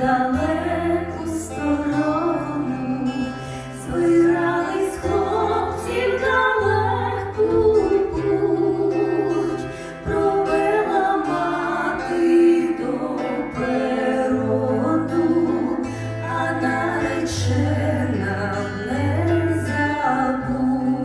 далеку сторону, збирались хлопців далеку провела мати до пероду, а наречена не забудь.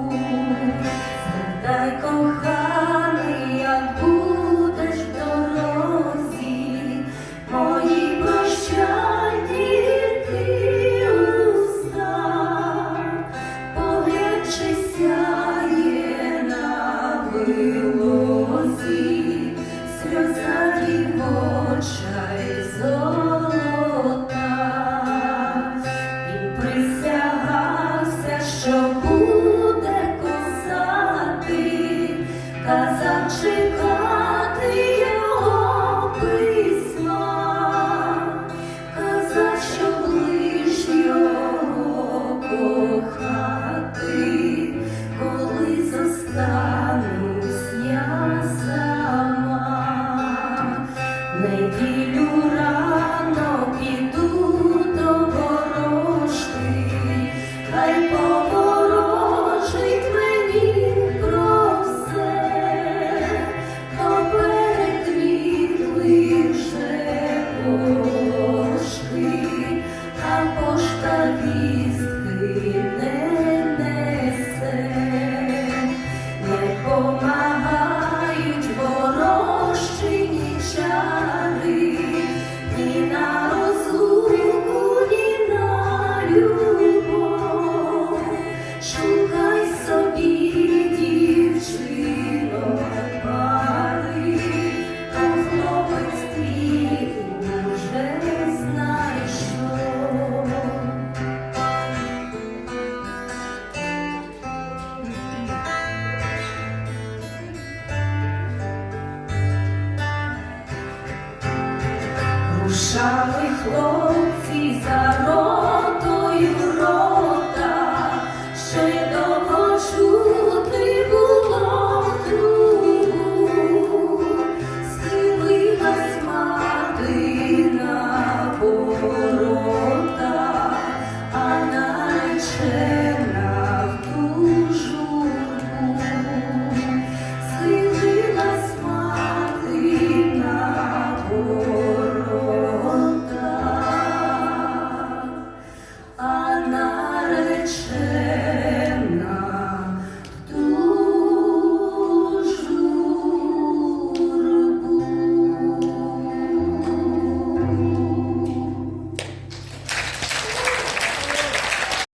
чай золота, і присягався, що буде косати, казав чекав. неділю ранок іду до ворожки, хай поворожить мені про все, то переквітли вже. Пошали хлопці за ротою рота, ще довго чути.